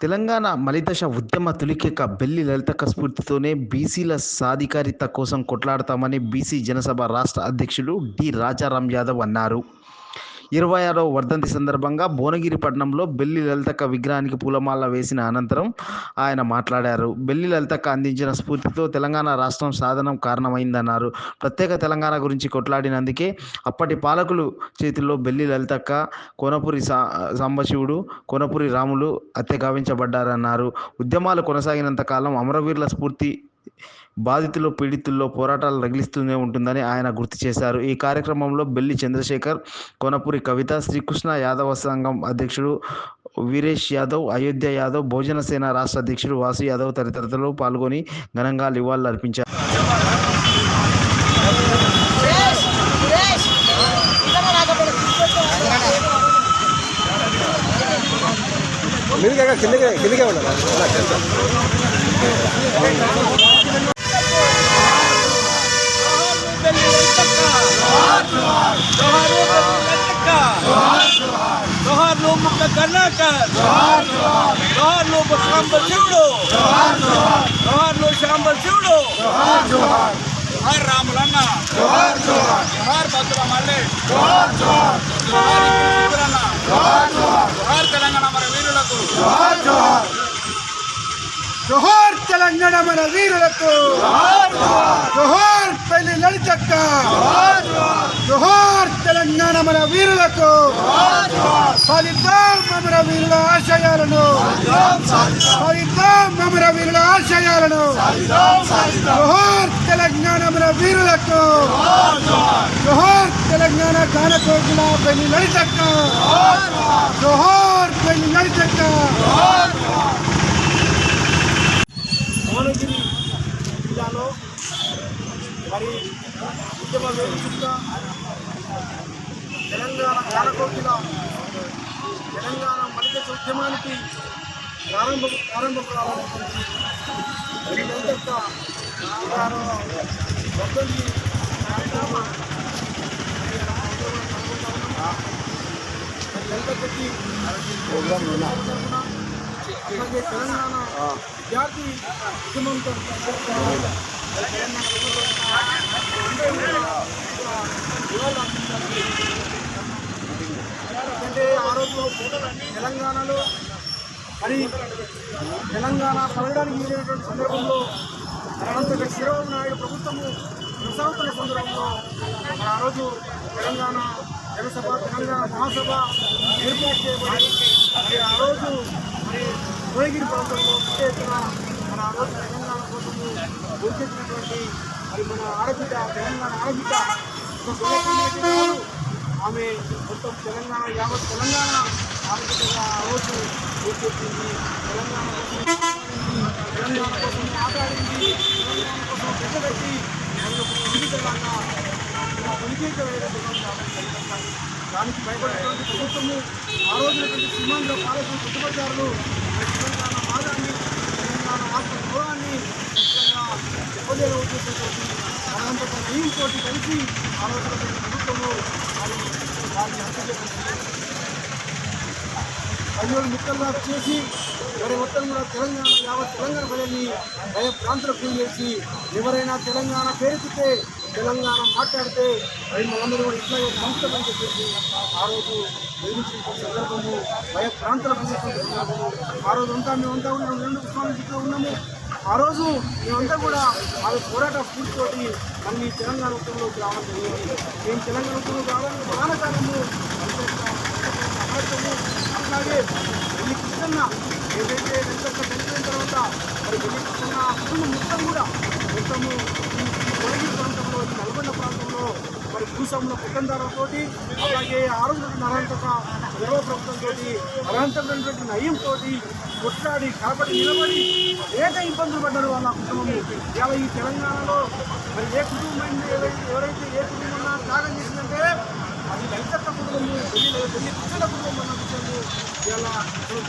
తెలంగాణ మలిదశ ఉద్యమ తొలికెక్క బెల్లి లలితక స్ఫూర్తితోనే బీసీల సాధికారిత కోసం కొట్లాడతామని బీసీ జనసభ రాష్ట్ర అధ్యక్షుడు డి రాజారాం యాదవ్ అన్నారు. ఇరవై ఆరవ వర్ధంతి సందర్భంగా భువనగిరి పట్టణంలో బెల్లి లలితక్క విగ్రహానికి పూలమాల వేసిన అనంతరం ఆయన మాట్లాడారు. బెల్లి లలితక్క అందించిన స్ఫూర్తితో తెలంగాణ రాష్ట్రం సాధనం కారణమైందన్నారు. ప్రత్యేక తెలంగాణ గురించి కొట్లాడినందుకే అప్పటి పాలకులు చేతుల్లో బెల్లి లలితక్క కోనపురి సా సాంబశివుడు కోనపురి రాములు హత్య గావించబడ్డారన్నారు. ఉద్యమాలు కొనసాగినంత కాలం అమరవీరుల స్ఫూర్తి బాధితులు పీడితుల్లో పోరాటాలు రగిలిస్తూనే ఉంటుందని ఆయన గుర్తు చేశారు. ఈ కార్యక్రమంలో బెల్లి చంద్రశేఖర్ కొనపురి కవిత శ్రీకృష్ణ యాదవ సంఘం అధ్యక్షుడు వీరేష్ యాదవ్ అయోధ్య యాదవ్ భోజన సేన రాష్ట్ర అధ్యక్షుడు వాసు యాదవ్ తదితరులు పాల్గొని ఘనంగా నివాళులు అర్పించారు. కిందకి కిందకే ఉండాలి. జోహార్ నువ్వు ముక్క కర్ణాకర్ జోహార్ నువ్వు శాంబ శివుడు జోహార్ నువ్వు శాంబ శివుడు జోహార్ రాములన్న జోహార్ భద్ర మల్లి జోహార్ ఇంద్రన్న జోహార్ తెలంగాణ మన వీరులకు జోహార్ తెలంగాణ మన వీరులకు. జోహార్ పెళ్ళి లలితక్క. జోహార్ తెలంగాణ మన వీరులకు. సాధిద్దాం మన వీరుల ఆశయాలను. సాధిద్దాం మన వీరుల ఆశయాలను. జోహార్ తెలంగాణ మన వీరులకు. జోహార్ తెలంగాణ గానకోకిల పెళ్ళి లలితక్క. జోహార్ పెళ్ళి లలితక్క భువనగిరి జిల్లాలో మరి ఉద్యమ వేదికగా తెలంగాణ కాలకోకిల తెలంగాణ మలిక ఉద్యమానికి ప్రారంభ ప్రారంభ ప్రారంభించి రెండంతట వర్ధంతి కార్యక్రమ లలితకి అలాగే తెలంగాణ విద్యార్థి ఉద్యమం ఎందుకంటే ఆ రోజు తెలంగాణలో మరి తెలంగాణ పడడానికి వెళ్ళినటువంటి సందర్భంలో అనంతరం చంద్రబాబు నాయుడు ప్రభుత్వము కొనసాగుతున్న సందర్భంలో మరి ఆ రోజు తెలంగాణ జనసభ తెలంగాణ మహాసభ ఏర్పాటు చేయబడి మరి ఆ రోజు మరి భువనగిరి ప్రాంతంలో పెద్ద ఎత్తున మన ఆ రోజు తెలంగాణ కోసము గుర్తించినటువంటి మరి మన ఆడబిడ్డ తెలంగాణ ఆడబిడ్డ ఆమె మొత్తం తెలంగాణ యావత్ తెలంగాణ ఆడబిడ్డగా ఆ రోజు గుర్తించింది తెలంగాణ తెలంగాణ కోసం ఆటాడింది. తెలంగాణ కోసం పెద్దబెట్టి ఆమె దానికి భయపడేటువంటి ప్రభుత్వము ఆ రోజునటువంటి సీమాంధ్ర పాలకులు పెట్టుబడిదారులు తెలంగాణ వాదాన్ని తెలంగాణ ఆత్మ గౌరవాన్ని ముఖ్యంగా చెప్పలేని ఉద్దేశంతో అనంతక నయంతో కలిసి ఆలోచన ప్రభుత్వంలో వారిని హత్య చేసింది అయ్యోడు ముక్కలుగా చేసి మరి మొత్తం కూడా తెలంగాణ యావత్ తెలంగాణ ప్రజల్ని భయ ప్రాంతాలకు ఫీల్ చేసి ఎవరైనా తెలంగాణ పేరెత్తితే తెలంగాణ మాట్లాడితే మరి మనందరూ కూడా ఇట్లాగే పంచుతామని చెప్పేసి ఆ రోజు నిర్మించిన సందర్భము భయ ప్రాంతాలకు గురి సందర్భము ఆ రోజు అంతా మేమంతా కూడా రెండు ఉస్మానిలో ఉన్నాము. ఆ రోజు మేమంతా కూడా వాళ్ళ పోరాట స్ఫూర్తితోటి మళ్ళీ తెలంగాణ ఉద్యమంలోకి రావడం జరిగింది. మేము తెలంగాణ ఉద్యమంలోకి రావడానికి ప్రధాన కారణము సమాజము అట్లాగే వెళ్ళి కృష్ణన్న ఏదైతే వెంకట చనిపోయిన తర్వాత మరి వెళ్ళి కృష్ణన్న కుటుంబం మొత్తం కూడా మొత్తము ఈ కొరగి ప్రాంతంలో ఈ నల్గొండ ప్రాంతంలో మరి భూసంలో కుటుంబాలతో అలాగే ఆరోగ్య అర్హంతక గర్వ ప్రభుత్వంతో అనంతమైనటువంటి నయంతో కొట్లాడి కాబట్టి నిలబడి అనేక ఇబ్బందులు పడ్డారు వాళ్ళ కుటుంబం ఇవాళ ఈ తెలంగాణలో మరి ఏ కుటుంబం ఎవరైతే ఏ కుటుంబం త్యాగం చేసిందంటే అది దళిత కుటుంబము పెళ్ళి పిల్లల కుటుంబం అన్న విషయము ఇలా మనం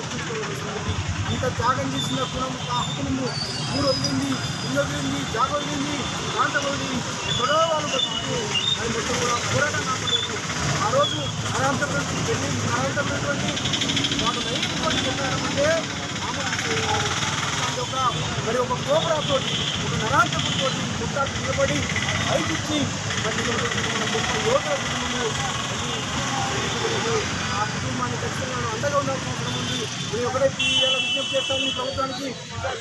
ఇంత త్యాగం చేసిన కులం ఆ కుటుంబము ఊరు వదిలింది ఇల్లు వదిలింది జాగ వదిలింది. ప్రాంతం వదిలి ఎక్కడో వాళ్ళు బతుకుతూ అది మొత్తం కూడా పోరాటం కాకుండా ఆ రోజు అనంతరం పెళ్ళి అనంతరమైనటువంటి వాళ్ళు నైన్ చెప్పారంటే ఒక మరి ఒక కోపరాతో ఒక నరాంతకుడితో కొట్టాడు నిలబడి పైకిచ్చి మరి గొప్ప యోధుల కుటుంబము ఆ కుటుంబాన్ని ఖచ్చితంగా అండగా ఉండాల్సిన అవసరం ఉంది. నేను ఒకటే విజ్ఞప్తి చేస్తాను ప్రభుత్వానికి.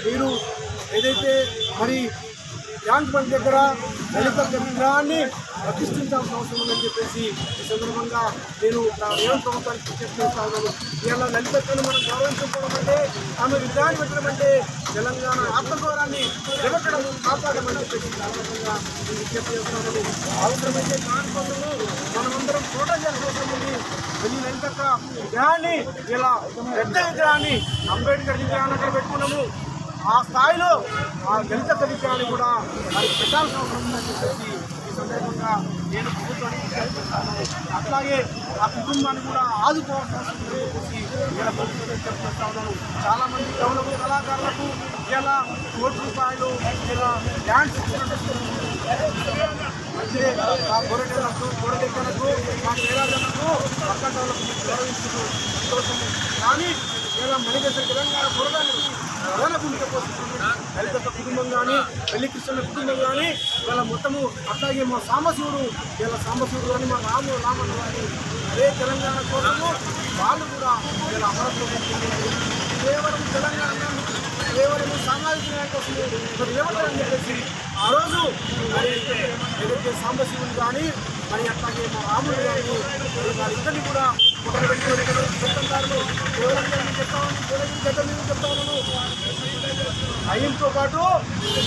మీరు ఏదైతే మరి ట్యాంక్ బండ్ దగ్గర దళిత విగ్రహాన్ని ప్రతిష్ఠించాల్సిన అవసరం ఉందని చెప్పేసి ఈ సందర్భంగా నేను నా రేవంత్ ప్రభుత్వానికి విజ్ఞప్తి చేస్తాను ఇలా ఇవాళ లలితను మనం గౌరవించుకోవడం అంటే ఆమె విగ్రహాన్ని పెట్టడం అంటే తెలంగాణ ఆత్మగౌరవాన్ని నిలబెట్టడం కాపాడమని చెప్పేసి సందర్భంగా నేను విజ్ఞప్తి చేస్తున్నాను. అవసరమైతే కానుకోవడము మనమందరం ఫోటో చేయాల్సిన అవసరం ఉంది. వెళ్ళి లలితక్క విగ్రహాన్ని ఇలా పెద్ద విగ్రహాన్ని అంబేద్కర్ విగ్రహాన్ని అక్కడ పెట్టుకున్నాము. ఆ స్థాయిలో ఆ దళిత కవిత్వాన్ని కూడా మరి పెట్టాల్సిన అవసరం ఉందని చెప్పేసి ఈ సందర్భంగా నేను ప్రభుత్వానికి తెలియజేస్తాను అట్లాగే ఆ కుటుంబాన్ని కూడా ఆదుకోవాల్సిన అవసరం ఉందని చెప్పేసి ఇలా ప్రభుత్వం చెప్తా ఉన్నాను. చాలా మంది కవులకు కళాకారులకు ఇలా కోటి రూపాయలు ఇలా డ్యాన్స్ మంచిదే. ఆ గొర్రెలకు గొర్రెలకు మా పేరాజలకు పక్కటోళ్ళకు గౌరవించుతూ కానీ ఇలా మణిదేశ తెలంగాణ గొర్రెలకు ప్రధాన భూమిక పోషిస్తుంది దళిత కుటుంబం కానీ పెళ్ళి కృష్ణ కుటుంబం కానీ వాళ్ళ మొత్తము అట్లాగే మా సాంబశివుడు ఇలా సాంబశివుడు కానీ మా రాము రామన్న కానీ అదే తెలంగాణ కోసము వాళ్ళు కూడా వీళ్ళ అమరత్వం కేవలం తెలంగాణ కేవలం సామాజిక న్యాయం కోసం మరి నిలబడాలని చెప్పేసి ఆ రోజు మరి ఏదైతే సాంబశివుడు కానీ మరి అట్లాగే మా రాముడు కానీ మరి ఇద్దరిని కూడా అయ్యంతో పాటు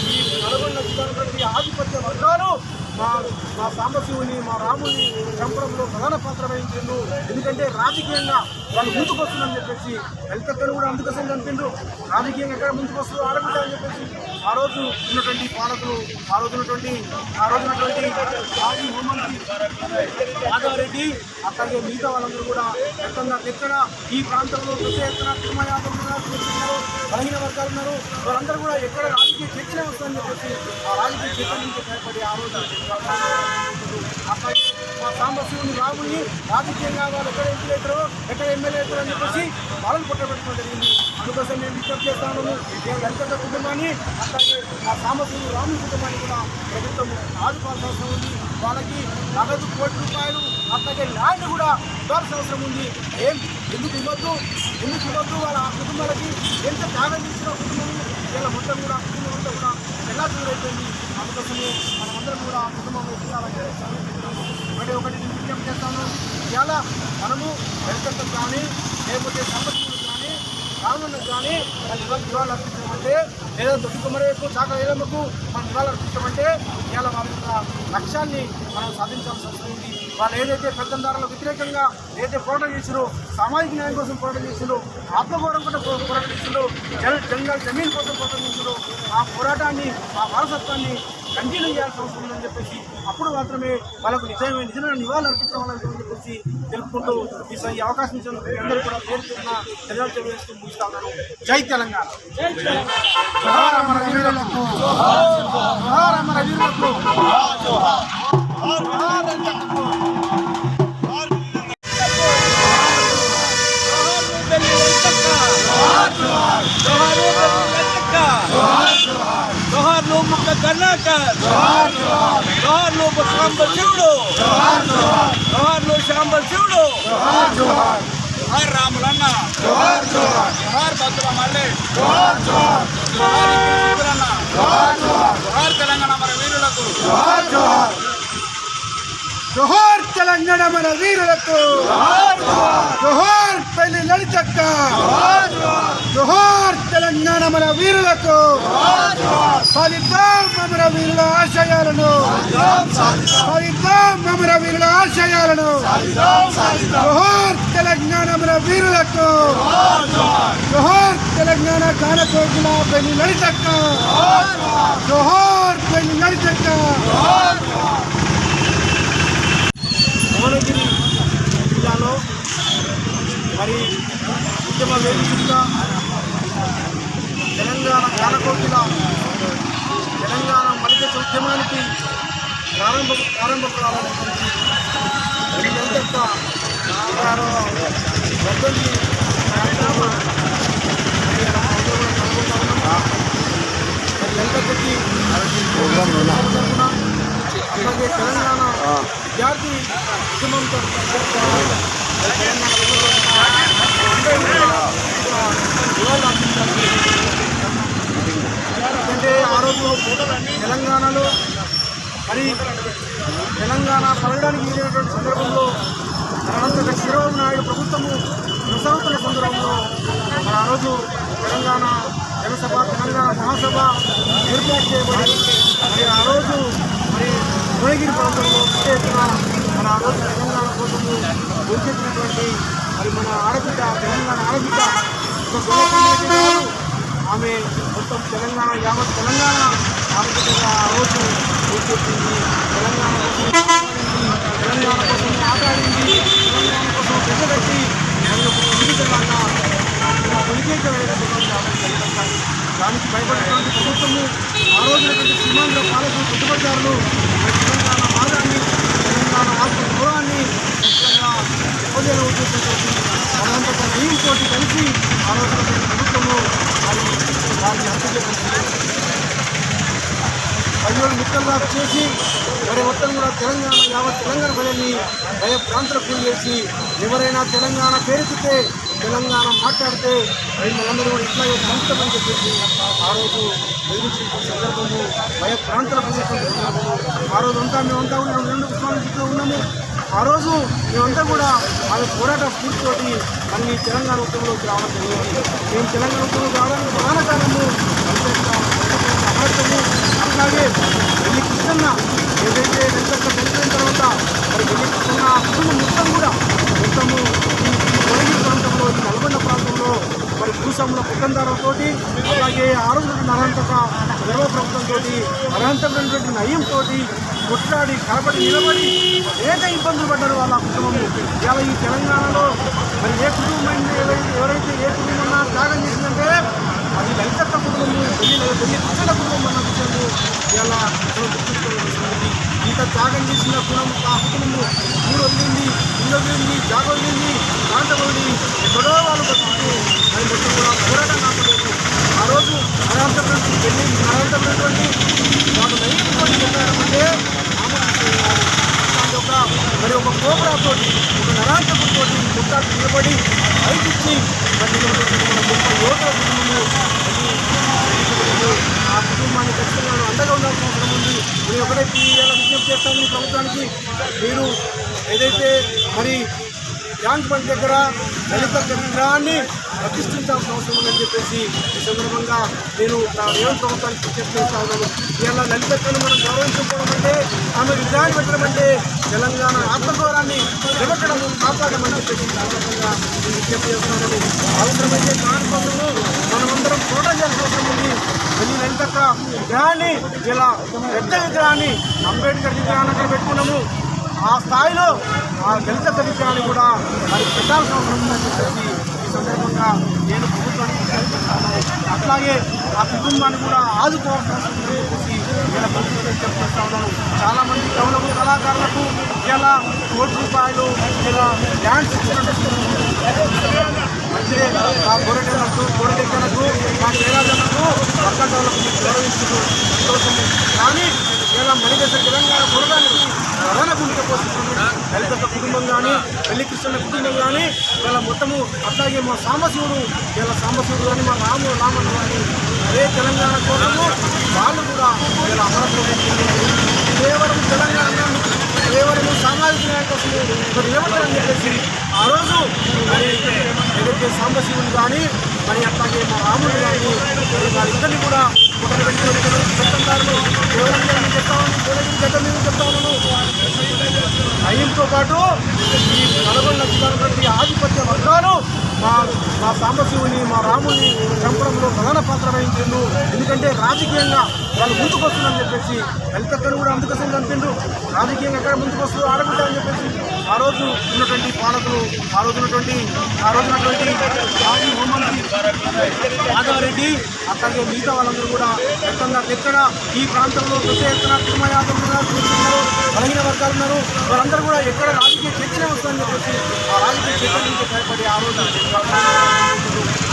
ఈ నల్గొండ జిల్లాలోని ఆధిపత్య వర్గాలు మా మా సాంబశివుని మా రాముని చంపడంలో ప్రధాన పాత్ర వహించిండు ఎందుకంటే రాజకీయంగా వాళ్ళు ముందుకొస్తుందని చెప్పేసి దళితక్కలు కూడా అందుకోసం చంపిండ్రు. రాజకీయంగా ఎక్కడ ముందుకొస్తుందో ఆడబిడ్డారని చెప్పేసి ఆ రోజు ఉన్నటువంటి పాలకులు ఆ రోజు ఉన్నటువంటి ఆ రోజు ఉన్నటువంటి మాజీ హోంమంత్రి మాధవరెడ్డి అట్లాగే మిగతా వాళ్ళందరూ కూడా ఎక్కడ ఎక్కడ ఈ ప్రాంతంలో పెద్ద ఎక్కడ కుటుంబ యాదవ్ ఉన్నారు బలహీన వర్గాలు ఉన్నారు. వాళ్ళందరూ కూడా ఎక్కడ రాజకీయ చర్చలే వస్తుందని చెప్పేసి ఆ రాజకీయ చర్చ నుంచి భయపడి ఆ రోజు అట్లాగే మా సాంబశివుని రాముని రాజకీయంగా వాళ్ళు ఎక్కడ ఎంపీ అవుతారో ఎక్కడ ఎమ్మెల్యే అవుతారో అని చెప్పేసి వాళ్ళని పుట్టబెట్టుకోవడం జరిగింది అందుకోసం నేను విజ్ఞప్తి చేస్తాను నేను దళిత కుటుంబాన్ని అట్లాగే మా సాంబశివుని రాముని కుటుంబాన్ని కూడా ప్రభుత్వం ఆదుకోవాల్సిన అవసరం ఉంది వాళ్ళకి నగదు కోటి రూపాయలు అట్లాగే ల్యాండ్ కూడా ఇవ్వాల్సిన అవసరం ఉంది ఏం ఎందుకు ఇవ్వద్దు ఎందుకు ఇవ్వద్దు వాళ్ళ ఆ కుటుంబాలకి ఎంత త్యాగం చేసిన కుటుంబం వీళ్ళ మొత్తం కూడా కుటుంబం అంతా కూడా ఎలా దూరైపోయింది అందుకోసమే మనమందరం కూడా ఆ కుటుంబం ఎదురాలంటే ఒకటి ఒకటి విజ్ఞప్తి చేస్తాను. ఇవాళ మనము దళితులకు కానీ లేకపోతే సంపత్తులకు కానీ రానులకు కానీ మన ఇవాళ నివాళులు అర్పించమంటే లేదా దొడ్డి చాక ఏలమ్మకు మనం ఇవాళ అర్పించమంటే ఇవాళ వారి యొక్క లక్ష్యాన్ని మనం సాధించాల్సి వస్తుంది. వాళ్ళు ఏదైతే పెద్దందారులకు వ్యతిరేకంగా ఏదైతే పోరాటం చేసిరో సామాజిక న్యాయం కోసం పోరాటం చేసిరో ఆత్మగౌరవం కూడా పోరాటం చేసిరో జన జమీన్ కోసం పోరాటం చేసిరో ఆ పోరాటాన్ని ఆ వారసత్వాన్ని కంటిన్యూ చేయాల్సిన అవసరం ఉందని చెప్పేసి అప్పుడు మాత్రమే వాళ్ళకు నిజమైన నిజమైన నివాళులు అర్పించవాలని చెప్పేసి తెలుపుకుంటూ ఈ అవకాశం ఇచ్చిన అందరూ కూడా కోరుతున్న ధన్యవాదాలు తెలియజేస్తూ ముగిస్తా ఉన్నాను. జై తెలంగాణ. జోహార్ అమర వీరులకు జోహార్ అమర వీరులకు జోహార్ రైతన్నకు. ముక్క కర్ణాకర్ జోహార్లు శాంబ శివుడు. జోహార్లు శాంబ శివుడు. జోహార్ రాములన్న. జోహార్ భద్ర మళ్ళీ. జోహార్ జోహార్ తెలంగాణ మన వీరులకు. జోహార్ తెలంగాణ మన వీరులకు. జోహార్ పెళ్ళి లలితక్క. జోహార్ తెలంగాణ మన వీరులకు. ఫలితం అమర వీరుల ఆశయాలను. ఫలితం అమర వీరుల ఆశయాలను. జోహార్ తెలంగాణ మన వీరులకు. జోహార్ తెలంగాణ గానకోకిల పెళ్ళి లలితక్క. జోహార్ పెళ్ళి లలితక్క. భువనగిరి జిల్లాలో మరి ఉద్యమ వేదికగా తెలంగాణ గానకోకిల తెలంగాణ మలిదశ ఉద్యమానికి ప్రారంభ ప్రారంభకురాలైనటువంటి రెండంత అలాగే తెలంగాణ విద్యార్థి ఉద్యమంతో ఎందుకంటే ఆ రోజు తెలంగాణలో మరి తెలంగాణ పడడానికి వెళ్ళినటువంటి సందర్భంలో అనంతరం చంద్రబాబు నాయుడు ప్రభుత్వము కొనసాగుతున్న సందర్భంలో మరి ఆ రోజు తెలంగాణ జనసభ తెలంగాణ మహాసభ ఏర్పాటు చేయబడి మరి ఆ రోజు మరి భువనగిరి ప్రాంతంలో పెద్ద ఎత్తున మరి ఆ రోజు తెలంగాణ కోసము గురిచెత్తినటువంటి మరి మన ఆడబిడ్డ తెలంగాణ ఆడబిడ్డ ఆమె మొత్తం తెలంగాణ యావత్ తెలంగాణ ఆడబిడ్డగా ఆ రోజు గురిచెత్తింది తెలంగాణ కోసం తెలంగాణ కోసం ఆటాడింది తెలంగాణ కోసం పెద్దగట్టి మరి ఒక జీవితంగా దానికి భయపడేటువంటి ప్రభుత్వము ఆ రోజునటువంటి సీమాంధ్ర పాలకులు పెట్టుబడిదారులు తెలంగాణ మార్గాన్ని తెలంగాణ రాష్ట్ర గౌరవాన్ని ముఖ్యంగా దెబ్బతీయడం ఉద్దేశంతో వాళ్ళంతా నయంతో కలిసి ఆ రోజునటువంటి ప్రభుత్వము మరి వారిని హత్య చేయడం పదివేల ముక్కలుగా చేసి మరి మొత్తం కూడా తెలంగాణ యావత్ తెలంగాణ ప్రజల్ని భయ ప్రాంతాలకు ఫీల్ చేసి ఎవరైనా తెలంగాణ పేరుకితే తెలంగాణ మాట్లాడితే మరి మనందరూ కూడా ఇట్లాగే సంస్థమని చెప్పేసి ఆ రోజు ఎదిరించిన సందర్భము భయ ప్రాంతాల గురి ఆ రోజు అంతా మేమంతా కూడా రెండు ఉస్మాన్ ఉన్నాము. ఆ రోజు మేమంతా కూడా వాళ్ళ పోరాట స్ఫూర్తితోటి మళ్ళీ తెలంగాణ ఉద్యమంలోకి రావడం జరిగింది. మేము తెలంగాణ ఉద్యమంలోకి రావడానికి ప్రధాన కారణము అమరత్వము అలాగే వెళ్ళి కృష్ణన్న ఏదైతే వెంకట చనిపోయిన తర్వాత మరి వెళ్ళి కృష్ణన్న కుటుంబం మొత్తం కూడా మొత్తము ఈ కొరగిరి ప్రాంతంలో ఈ నల్గొండ ప్రాంతంలో దేశంలో భూస్వాముల అలాగే ఆరోగ్య నరంతక గర్వ ప్రభుత్వంతో అనంతమైనటువంటి నయంతో కొట్లాడి కలబడి నిలబడి అనేక ఇబ్బందులు పడ్డారు వాళ్ళ కుటుంబము ఇవాళ ఈ తెలంగాణలో మరి ఏ కుటుంబం ఎవరైతే ఎవరైతే ఏ కుటుంబం త్యాగం చేసిందంటే అది లలితక్క కుటుంబము పెళ్ళి పెళ్ళి కృష్ణ కుటుంబం అన్న విషయము ఇలా ఇంత త్యాగం చేసిన కులం ఆ కుటుంబము ఊరు వదిలింది ఇల్లు వదిలింది జాగ వదిలింది ప్రాంతం వదిలి ఎక్కడో వాళ్ళు బతుకుతూ అది మొత్తం కూడా పోరాటం కాకపోతే ఆ రోజు అనంతపురం పెళ్ళి అనంతపురం వాళ్ళు నైపుణ్యం చెప్పారంటే అది ఒక మరి ఒక కోబ్రాతో ఒక నరాంతపుతో ముట్టాలు నిలబడి బయటిచ్చి గొప్ప యోగా కుటుంబము ఆ కుటుంబాన్ని ఖచ్చితంగా అండగా ఉండాల్సిన అవసరం ఉంది నేను ఒకటే ఇలా విజ్ఞప్తి చేస్తాను ప్రభుత్వానికి మీరు ఏదైతే మరి ట్యాంక్ బండ్ దగ్గర దళిత విగ్రహాన్ని ప్రతిష్ఠించాల్సిన అవసరం ఉందని చెప్పేసి ఈ సందర్భంగా నేను నా రేవంత్ ప్రభుత్వానికి విజ్ఞప్తి చేస్తా ఉన్నాను ఇలా లలితక్కను మనం గౌరవించుకోవడం అంటే ఆమె విగ్రహాన్ని పెట్టడం అంటే తెలంగాణ ఆత్మగౌరవాన్ని నిలబెట్టడం కాపాడమని చెప్పేసి సందర్భంగా నేను విజ్ఞప్తి చేస్తున్నాను. అవసరమైతే కానుకోవడం మనమందరం పోటం చేయాల్సిన అవసరం ఉంది. వెళ్ళి లలితక్క విగ్రహాన్ని ఇలా పెద్ద విగ్రహాన్ని అంబేద్కర్ విగ్రహాన్ని అక్కడ పెట్టుకున్నాము. ఆ స్థాయిలో ఆ దళిత విగ్రహాన్ని కూడా మరి పెట్టాల్సిన అవసరం ఉందని చెప్పేసి ఈ సందర్భంగా నేను ప్రభుత్వానికి విజ్ఞప్తిస్తున్నాను. అట్లాగే ఆ కుటుంబాన్ని కూడా ఆదుకోవాల్సిన అవసరం చెప్పేసి ఇలా ప్రభుత్వం చెప్తా ఉన్నాను. చాలామంది కవులకు కళాకారులకు ఇలా కోటి రూపాయలు ఇలా డ్యాన్స్ మంచిదే ఆ గొర్రెలకు గొర్రెలకు మా క్రీడాలకు పక్కలకు గౌరవిస్తున్నారు సంతోషము కానీ ఇలా మణిదశ తెలంగాణ గొర్రెడానికి ప్రధాన భూమిక పోషిస్తుంది దళిత కుటుంబం కానీ పెళ్ళి కృష్ణ కుటుంబం కానీ ఇలా మొత్తము అట్లాగే మా సాంబశివుడు ఇలా సాంబశివుడు కానీ మా రాము రామన్న కానీ అదే తెలంగాణ కోసము వాళ్ళు కూడా ఇలా అమరత్వం కేవలం తెలంగాణ కేవలం సామాజిక న్యాయం కోసం మరి నిలబడాలని చెప్పేసి ఆ రోజు ఏదైతే సాంబశివుడు కానీ మరి అట్లాగే మా రాముడు కానీ వాళ్ళిద్దరిని కూడా ఒకరి పెట్టుకొని చట్టందారులు కేవలం నేను చెప్తాను కేవలం మీద పాటు ఈ నల్గొండ జిల్లాలోని ఆధిపత్య వర్గాలు మా మా సాంబశివుని మా రాముని చంపడంలో ప్రధాన పాత్ర వహించిండు ఎందుకంటే రాజకీయంగా వాళ్ళు ముందుకు వస్తుందని చెప్పేసి దళితక్కను కూడా అందుకోసం చంపిండ్రు. రాజకీయంగా ఎక్కడ ముందుకు వస్తూ ఆడబిడ్డ అని చెప్పేసి ఆ రోజు ఉన్నటువంటి పాలకులు ఆ రోజు ఉన్నటువంటి ఆ రోజు ఉన్నటువంటి మాజీ హోంమంత్రి మాధవరెడ్డి అట్లాగే మిగతా వాళ్ళందరూ కూడా ఎక్కడ ఎక్కడ ఈ ప్రాంతంలో పెద్ద ఎత్తున కుటుంబ ఉన్నారు, బలహీన వర్గాలు ఉన్నారు. వాళ్ళందరూ కూడా ఎక్కడ రాజకీయ చర్చనే వస్తుందని చెప్పేసి ఆ రాజకీయ చర్చ నుంచి భయపడి ఆ రోజు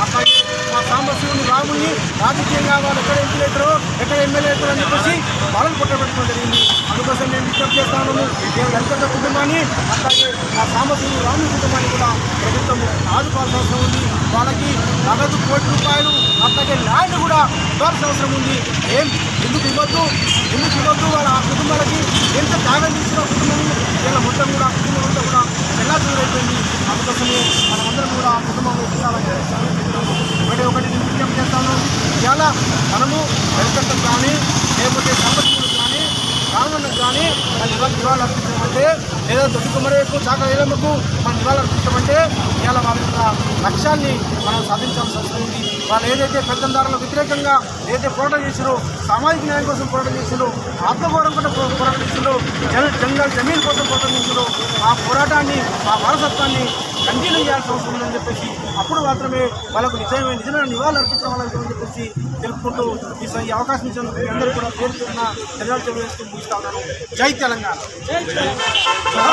అక్కడికి మా సాంబశివుని రాముని రాజకీయంగా వాళ్ళు ఎక్కడ ఎంపీ అవుతారో ఎక్కడ ఎమ్మెల్యే అవుతారో అని చెప్పేసి వాళ్ళని పుట్టబెట్టుకోవడం జరిగింది. కోసం నేను విజ్ఞప్తి చేస్తాను నేను దళిత కుటుంబాన్ని అలాగే ఆ సామర్థ్యం రాముని కుటుంబాన్ని కూడా ప్రభుత్వం ఆదుకోవాల్సిన అవసరం ఉంది. వాళ్ళకి నగదు కోటి రూపాయలు అట్లాగే ల్యాండ్ కూడా ఇవ్వాల్సిన అవసరం ఉంది. ఏం? ఎందుకు ఇవ్వద్దు? ఎందుకు ఇవ్వద్దు? వాళ్ళ ఆ కుటుంబాలకి ఎంత త్యాగం చేసిన కుటుంబం? వీళ్ళ మొత్తం కూడా కుటుంబం అంతా కూడా ఎలా దూరైపోయింది అందుకోసమే మనమందరం కూడా ఆ కుటుంబం ఒకటి ఒకటి నేను విజ్ఞప్తి చేస్తాను ఇవాళ మనము రైతులకు కానీ లేకపోతే సంబంధించి కానీ రానులకు కానీ మన ఇవాళ నివాళులు అర్పించమంటే లేదా దొడ్డి కుమరేకు చాక ఏలమ్మకు మనం నివాళులు అర్పించమంటే ఇవాళ వాళ్ళ యొక్క లక్ష్యాన్ని మనం సాధించాల్సి వస్తుంది ఉంది. వాళ్ళు ఏదైతే పెద్దందారులకు వ్యతిరేకంగా ఏదైతే పోరాటం చేసిరో సామాజిక న్యాయం కోసం పోరాటం చేసిరో ఆత్మగౌరవం కోసం పోరాటం చేసిరో జన జంగల్ జమీన్ కోసం పోరాటం చేసిరో ఆ పోరాటాన్ని ఆ వారసత్వాన్ని కంటిన్యూ చేయాల్సిన అవసరం ఉందని చెప్పేసి అప్పుడు మాత్రమే వాళ్ళకు నిజమైన నిజమైన నివాళులు అర్పించడం వాళ్ళని చెప్పేసి తెలుపుకుంటూ ఈ అవకాశం ఇచ్చినందుకు అందరూ కూడా పేరు పేరున ధన్యవాదాలు తెలియజేస్తూ ముగిస్తా ఉన్నాను. జై తెలంగాణ. జోహార్